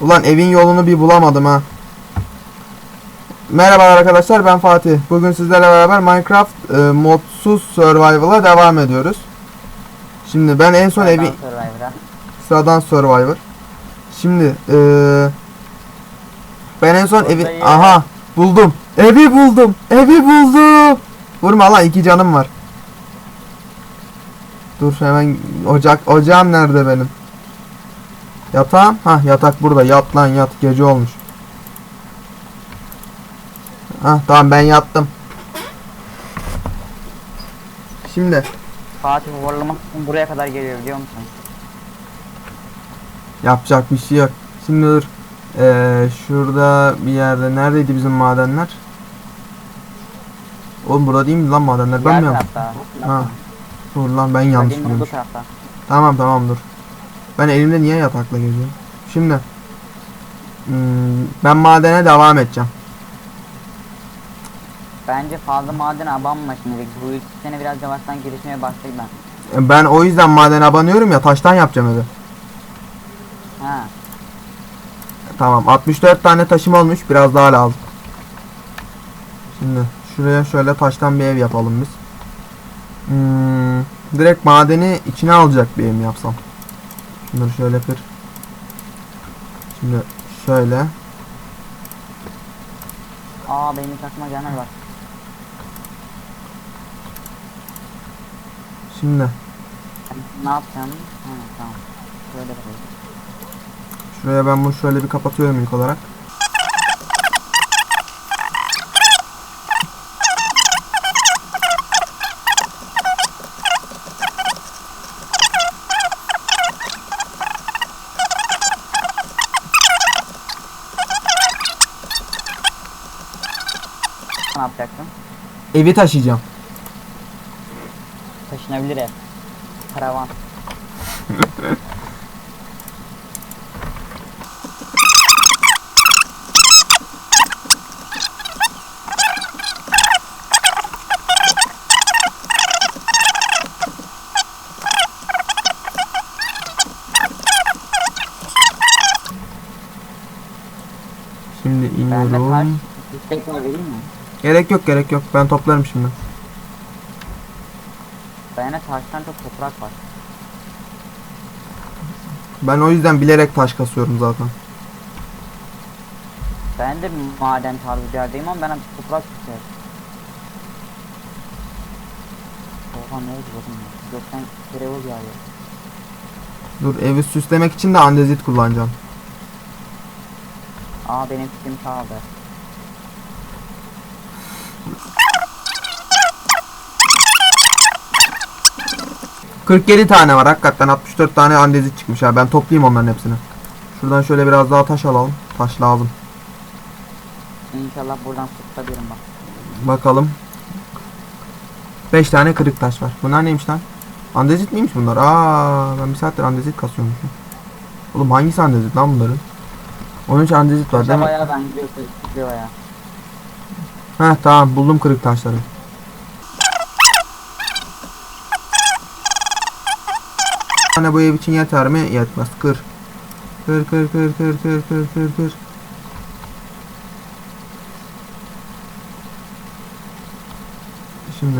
Ulan evin yolunu bir bulamadım ha. Merhaba arkadaşlar ben Fatih. Bugün sizlerle beraber Minecraft e, modsuz survival'a devam ediyoruz. Şimdi ben en son evi Survivor'a. sıradan survivor. Şimdi e, ben en son evi Buradayım. aha buldum. Evi buldum. Evi buldum. Vurma lan iki canım var. Dur hemen ocak ocağım nerede benim? Yatağım? Ha yatak burada. Yat lan yat. Gece olmuş. Ha tamam ben yattım. Şimdi Fatih için buraya kadar geliyor biliyor musun? yapacak bir şey yok. Şimdi dur. Ee, şurada bir yerde neredeydi bizim madenler? Oğlum burada değil mi lan madenler? Ben mi yaptım? Ha. Dur lan ben yanlış biliyorum. Tamam tamam dur. Ben elimde niye yatakla geziyorum? Şimdi hmm, ben madene devam edeceğim. Bence fazla maden abanma şimdi. Bu iki sene biraz yavaştan gelişmeye başladı ben. E, Ben o yüzden madene abanıyorum ya taştan yapacağım evi. Ha. Tamam 64 tane taşım olmuş biraz daha lazım. Şimdi şuraya şöyle taştan bir ev yapalım biz. Hmm, direkt madeni içine alacak bir ev yapsam? Şunları şöyle kır. Şimdi şöyle. Aa benim aklıma gelmez bak. Şimdi Ne yapacağım? Ha tamam. Şöyle yapalım. şuraya ben bunu şöyle bir kapatıyorum ilk olarak. Ne yapacaksın? Evi taşıyacağım. Taşınabilir ev. Karavan. Şimdi Bende iniyorum. Yüksek var vereyim mi? Gerek yok gerek yok. Ben toplarım şimdi. Bende taştan çok toprak var. Ben o yüzden bilerek taş kasıyorum zaten. Ben de maden tarzı bir yerdeyim ama ben hep toprak tutuyorum. Oha ne oldu bakın ya. Gökten kerevuz yağıyor. Dur evi süslemek için de andezit kullanacağım. Aa benim fikrim kaldı. 47 tane var hakikaten 64 tane andezit çıkmış ha ben toplayayım onların hepsini. Şuradan şöyle biraz daha taş alalım. Taş lazım. İnşallah buradan tutabilirim bak. Bakalım. 5 tane kırık taş var. Bunlar neymiş lan? Andezit miymiş bunlar? Aa ben bir saattir andezit kasıyormuşum. Oğlum hangisi andezit lan bunların? 13 andezit var değil mi? bayağı benziyor. Tutuyor bayağı. Heh tamam buldum kırık taşları. Tane bu ev için yeter mi? Yetmez. Kır. Kır kır kır kır kır kır kır kır. Şimdi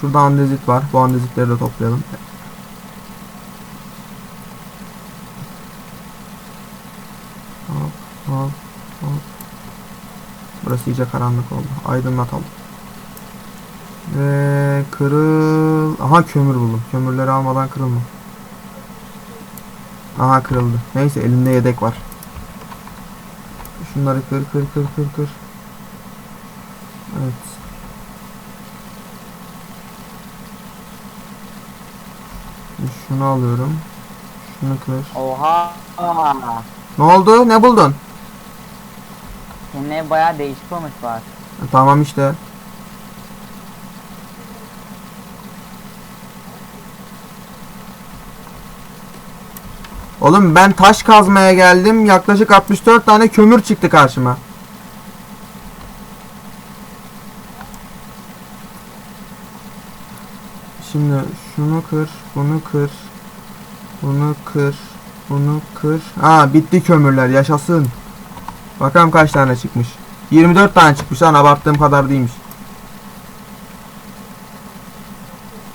şurada andezit var. Bu andezitleri de toplayalım. Hop hop hop. Burası iyice karanlık oldu. Aydınlatalım. Ve kırıl... Aha kömür buldum. Kömürleri almadan kırılma. Aha kırıldı. Neyse elimde yedek var. Şunları kır kır kır kır kır. Evet. Şunu alıyorum. Şunu kır. Oha! Ne oldu? Ne buldun? Senin ev bayağı değişik olmuş var. E, Tamam işte. Oğlum ben taş kazmaya geldim. Yaklaşık 64 tane kömür çıktı karşıma. Şimdi şunu kır, bunu kır, bunu kır, Bunu kır. Aa bitti kömürler yaşasın. Bakalım kaç tane çıkmış. 24 tane çıkmış lan abarttığım kadar değilmiş.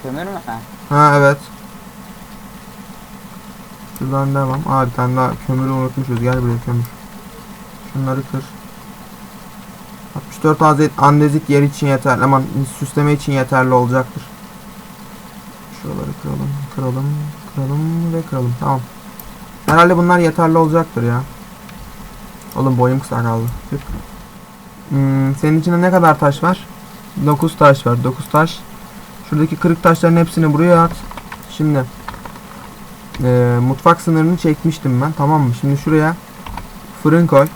Kömür mü? Ha evet. Şuradan devam. Aa bir tane daha kömürü unutmuşuz. Gel buraya kömür. Şunları kır. 64 adet andezit yer için yeterli. Aman süsleme için yeterli olacaktır. Şuraları kıralım. Kıralım. Kıralım ve kıralım. Tamam. Herhalde bunlar yeterli olacaktır ya. Oğlum boyum kısa kaldı. Hmm, senin içinde ne kadar taş var? 9 taş var. 9 taş. Şuradaki kırık taşların hepsini buraya at. Şimdi eee, mutfak sınırını çekmiştim ben. Tamam mı? Şimdi şuraya fırın koy.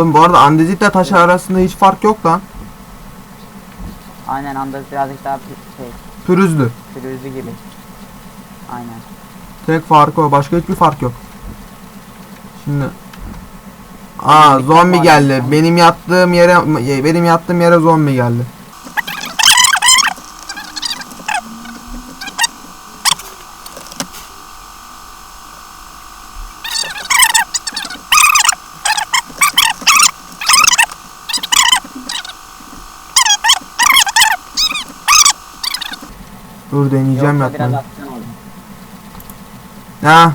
Oğlum bu arada andezitle taşı arasında hiç fark yok lan. Aynen andezit birazcık daha pü- şey Pürüzlü. pürüzlü gibi. Aynen. Tek farkı o. Başka hiçbir fark yok. Şimdi Aa zombi geldi. Benim yattığım yere benim yattığım yere zombi geldi. Dur deneyeceğim Yoksa biraz yatmayı. aksiyon oldu. Ha,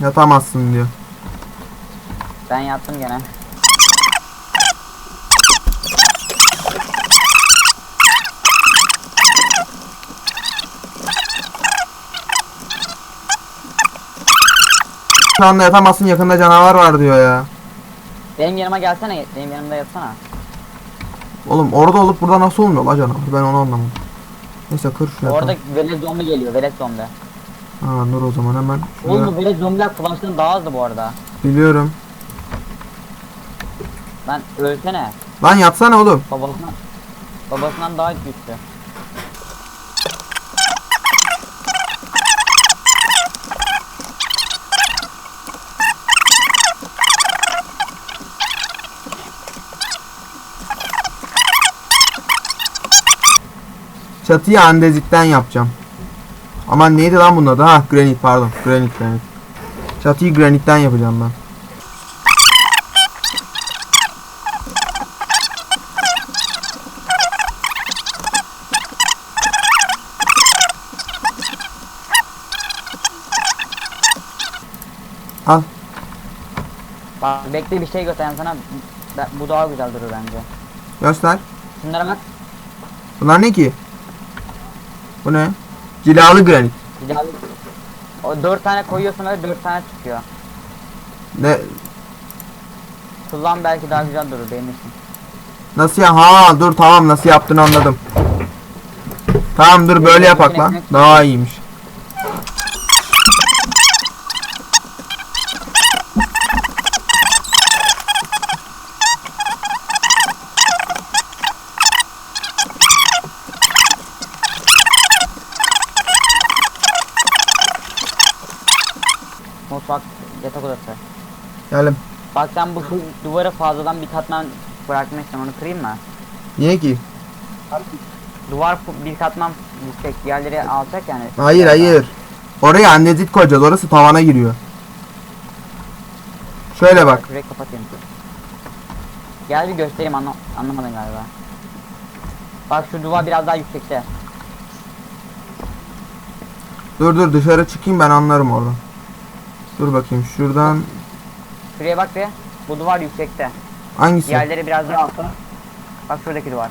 yatamazsın diyor. Ben yattım gene. Şu anda yatamazsın yakında canavar var diyor ya. Benim yanıma gelsene. Benim yanımda yatsana. Oğlum orada olup burada nasıl olmuyor la canavar ben onu anlamadım. Neyse kır şunu Orada velet zombi geliyor. Velet zombi. Ha dur o zaman hemen. Şuraya- Oğlum velet zombiler Flash'tan daha hızlı bu arada. Biliyorum. Lan ölsene. Lan yatsana oğlum. Babasından, babasından daha güçlü. Çatıyı andezitten yapacağım. Aman neydi lan bunun adı? Ha granit pardon. Granit granit. Çatıyı granitten yapacağım ben. Al. Bak bekle bir şey göstereyim sana. Ben- Bu daha güzel durur bence. Göster. Şunlara bak. Bunlar ne ki? Bu ne? Cilalı granit. Güzel. O dört tane koyuyorsun ve dört tane çıkıyor. Ne? Kullan belki daha güzel durur beğenirsin. Nasıl ya? Ha dur tamam nasıl yaptığını anladım. Tamam dur böyle yapak lan. Daha iyiymiş. Mutfak yatak odası. Geldim. Bak sen bu şu duvara fazladan bir katman bırakmışsın onu kırayım mı? Niye ki? Duvar bir katman yüksek diğerleri alacak yani. Hayır hayır. Oraya andezit koyacağız. Orası tavana giriyor. Şöyle bak. Şurayı kapatayım. Gel bir göstereyim anla anlamadın galiba. Bak şu duvar biraz daha yüksekte. Dur dur dışarı çıkayım ben anlarım oradan. Dur bakayım şuradan Şuraya bak bir. Bu duvar yüksekte. hangisi? Diğerleri biraz daha altta. Bak şuradaki duvar.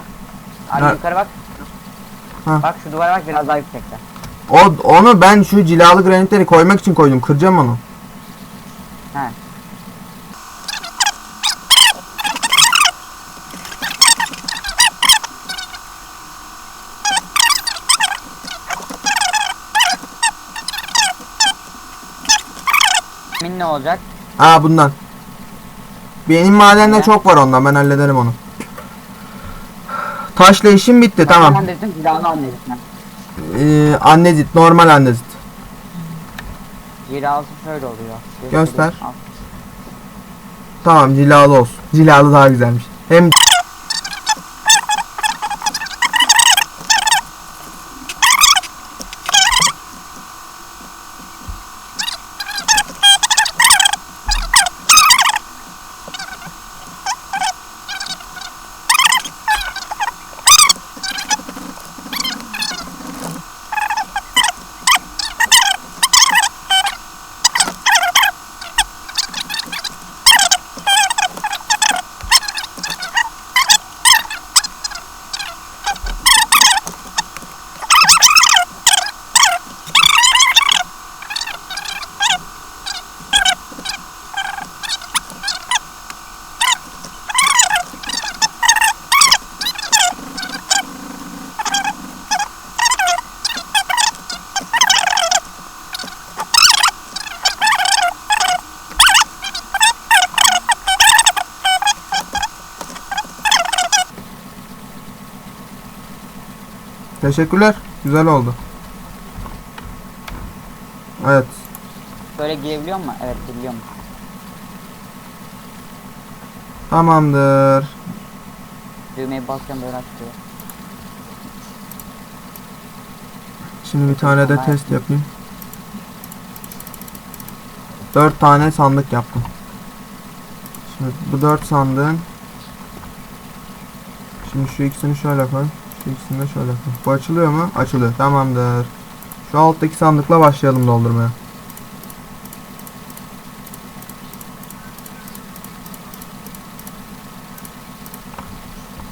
Hadi Ha. yukarı bak. Ha. Bak şu duvara bak biraz daha yüksekte. O onu ben şu cilalı granitleri koymak için koydum. Kıracağım onu. He. Min ne olacak? Aa bundan. Benim madende Ne? çok var ondan ben hallederim onu. Taşla işim bitti tamam. Andezit'in cilalı andezit'ten. Ee, andezit normal andezit. Cilalısı şöyle oluyor. Göster. Al. Tamam cilalı olsun. Cilalı daha güzelmiş. Hem teşekkürler. Güzel oldu. Evet. Böyle girebiliyor mu? Evet girebiliyor mu? Tamamdır. Düğmeye basacağım böyle açılıyor. Şimdi bir tane de test yapayım. Dört tane sandık yaptım. Şimdi bu dört sandığın Şimdi şu ikisini şöyle koy. İkisini de şöyle. Bu açılıyor mu? Açılıyor. Tamamdır. Şu alttaki sandıkla başlayalım doldurmaya.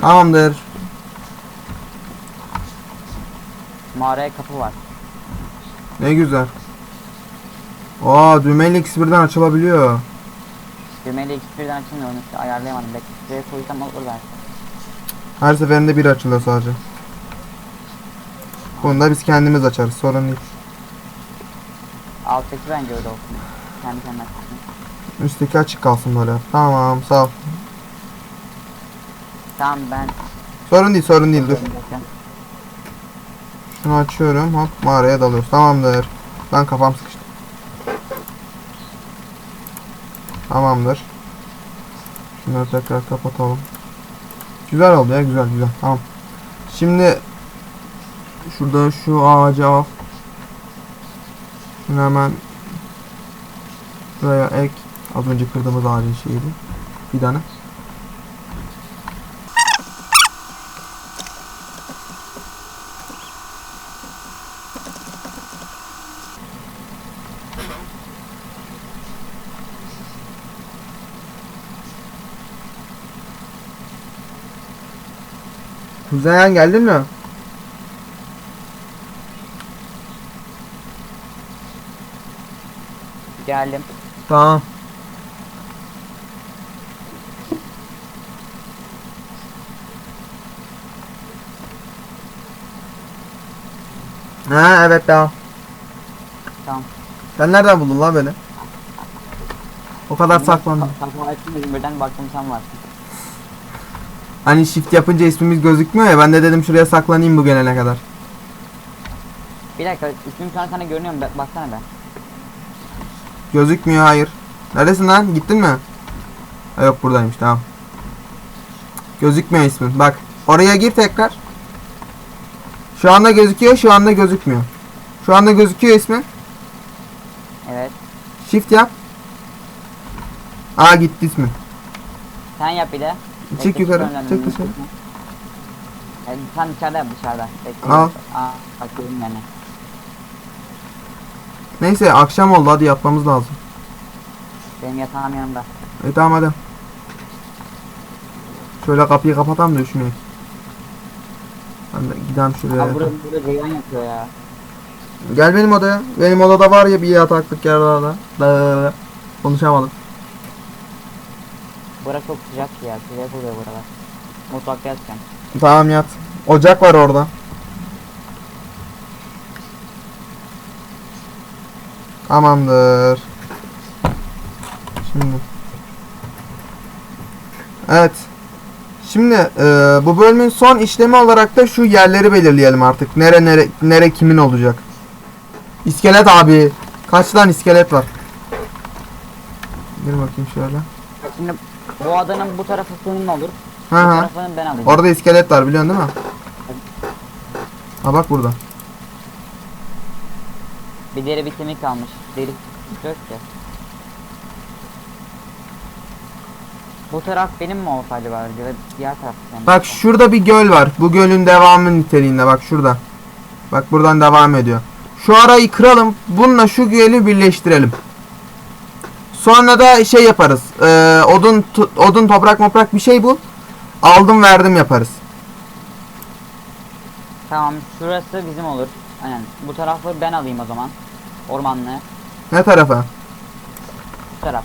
Tamamdır. Mağaraya kapı var. Ne güzel. Aa düğmeyle ikisi birden açılabiliyor. Düğmeyle ikisi birden açılmıyor onu işte ayarlayamadım. Şuraya koysam olur belki. Her seferinde bir açılıyor sadece. Bunu da biz kendimiz açarız. Sorun değil. Alttaki bence öyle olsun. Kendi kendine. Üstteki açık kalsın böyle. Tamam sağ ol. Tamam ben... Sorun değil sorun değil dur. Şunu açıyorum hop mağaraya dalıyoruz. Tamamdır. Ben kafam sıkıştı. Tamamdır. Şunları tekrar kapatalım. Güzel oldu ya güzel güzel. Tamam. Şimdi şurada şu ağacı al. Şunu hemen buraya ek. Az önce kırdığımız ağacın şeyiydi. Bir tane. Kuzeyen geldin mi? Geldim. Tamam. Ha evet tamam. Tamam. Sen nereden buldun lan beni? O kadar saklandım. Kapı açtım birden baktım sen varsın. Hani shift yapınca ismimiz gözükmüyor ya ben de dedim şuraya saklanayım bu gelene kadar. Bir dakika ismim şu an sana görünüyor mu? Baksana be. Gözükmüyor hayır. Neredesin lan? Gittin mi? Ha, yok buradaymış tamam. Gözükmüyor ismin. Bak oraya gir tekrar. Şu anda gözüküyor şu anda gözükmüyor. Şu anda gözüküyor ismin. Evet. Shift yap. Aa gitti ismin. Sen yap bir de. Bekle, yukarı, önden, dışarı. Yani sen dışarıda yap dışarıda. Bekle. Al. Aa, bak görün. Neyse akşam oldu hadi yatmamız lazım. Benim yatağım yanımda. E tamam hadi. Şöyle kapıyı kapatalım da. Ben de gidem şuraya. Abi burada, burada ceylan yatıyor ya. Gel benim odaya. Benim odada var ya bir yataklık yer daha da. Konuşamadım. Burası çok sıcak ya. Sıcak oluyor buralar. Mutfakta yatacağım. Tamam yat. Ocak var orada. Tamamdır. Şimdi. Evet. Şimdi e, bu bölümün son işlemi olarak da şu yerleri belirleyelim artık. Nere nere nere kimin olacak. İskelet abi. Kaç tane iskelet var? Bir bakayım şöyle. Şimdi bu adanın bu tarafı senin olur. Hı Bu hı. tarafını ben alayım. Orada iskelet var biliyorsun değil mi? Ha bak burada. Bir deri bir kemik kalmış. Deri yok ki. Bu taraf benim mi olsa acaba ya da diğer taraf senin? Bak şurada bir göl var. Bu gölün devamı niteliğinde bak şurada. Bak buradan devam ediyor. Şu arayı kıralım. Bununla şu gölü birleştirelim. Sonra da şey yaparız. Ee, odun odun toprak moprak bir şey bul. Aldım verdim yaparız. Tamam şurası bizim olur. Aynen. Bu tarafı ben alayım o zaman. Ormanlığı. Ne tarafa? Bu taraf.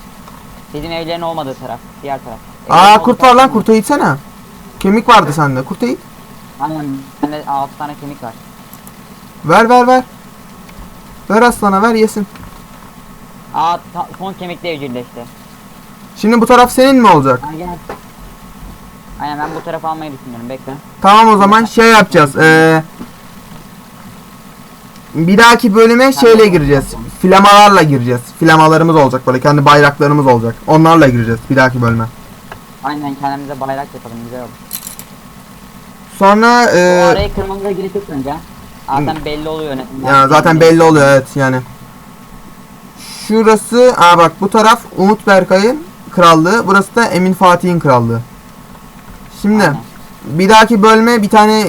Bizim evlerin olmadığı taraf. Diğer taraf. Aa Evlerin kurt olduğu var lan kurtu itsene. Kemik vardı sende. Kurtu it. Aynen. Bende 6 tane kemik var. Ver ver ver. Ver aslana ver yesin. Aa ta- son kemikle evcilleşti. Şimdi bu taraf senin mi olacak? Ay gel. Aynen ben bu tarafı almayı düşünüyorum. Bekle. Tamam o zaman şey yapacağız. Ee, bir dahaki bölüme şeyle gireceğiz. Flamalarla gireceğiz. Flamalarımız olacak böyle kendi bayraklarımız olacak. Onlarla gireceğiz bir dahaki bölüme. Aynen kendimize bayrak yapalım güzel olur. Sonra Bu ee, arayı kırmamıza gerek yok bence. Zaten belli oluyor yönetimden. ya zaten belli oluyor evet yani. Şurası aa bak bu taraf Umut Berkay'ın krallığı. Burası da Emin Fatih'in krallığı. Şimdi Aynen. bir dahaki bölme bir tane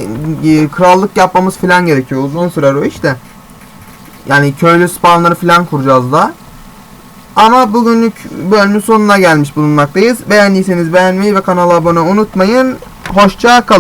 e, krallık yapmamız falan gerekiyor. Uzun sürer o işte. Yani köylü spawnları falan kuracağız da. Ama bugünlük bölümün sonuna gelmiş bulunmaktayız. Beğendiyseniz beğenmeyi ve kanala abone unutmayın. Hoşça kalın.